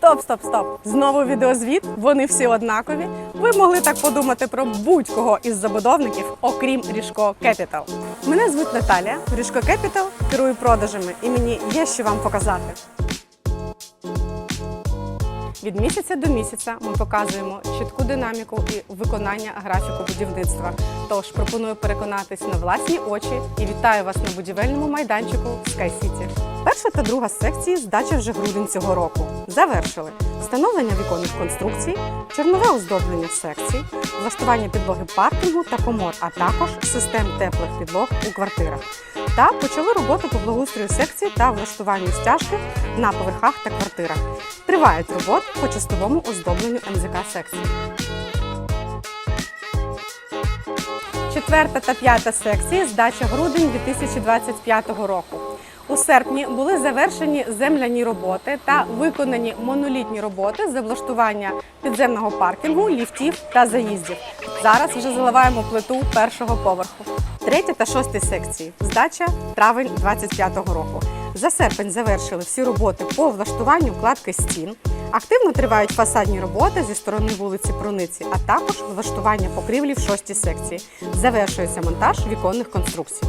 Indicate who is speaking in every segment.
Speaker 1: Стоп, стоп, стоп! Знову відеозвіт. Вони всі однакові. Ви могли так подумати про будь-кого із забудовників, окрім Ріжко Кепітал. Мене звуть Наталія. Ріжко Кепітал керую продажами, і мені є що вам показати. Від місяця до місяця ми показуємо чітку динаміку і виконання графіку будівництва. Тож пропоную переконатись на власні очі і вітаю вас на будівельному майданчику Sky City. Перша та друга секції здача вже грудень цього року. Завершили встановлення віконних конструкцій, чорнове оздоблення секцій, влаштування підлоги паркінгу та комод, а також систем теплих підлог у квартирах. Та почали роботу по благоустрою секції та влаштуванню стяжки на поверхах та квартирах. Тривають роботи по частковому оздобленню МЗК секції. Четверта та п'ята секції здача грудень 2025 року. У серпні були завершені земляні роботи та виконані монолітні роботи з облаштування підземного паркінгу, ліфтів та заїздів. Зараз вже заливаємо плиту першого поверху. Третя та шоста секції здача травень 2025 року. За серпень завершили всі роботи по влаштуванню кладки стін. Активно тривають фасадні роботи зі сторони вулиці Пруниці, а також влаштування покрівлі в шостій секції. Завершується монтаж віконних конструкцій.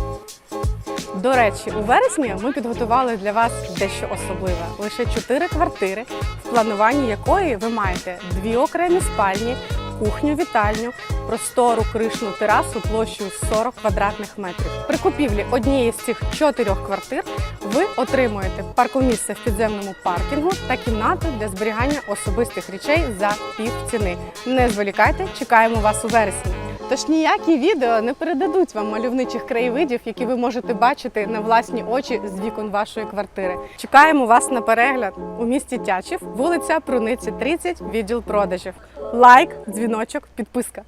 Speaker 1: До речі, у вересні ми підготували для вас дещо особливе. Лише чотири квартири, в плануванні якої ви маєте дві окремі спальні, кухню, вітальню, простору кришну терасу площею 40 квадратних метрів. При купівлі однієї з цих чотирьох квартир ви отримуєте паркомісце в підземному паркінгу та кімнату для зберігання особистих речей за пів ціни. Не зволікайте, чекаємо вас у вересні. Тож ніякі відео не передадуть вам мальовничих краєвидів, які ви можете бачити на власні очі з вікон вашої квартири. Чекаємо вас на перегляд у місті Тячів, вулиця Пруниці 30, відділ продажів. Лайк, дзвіночок, підписка.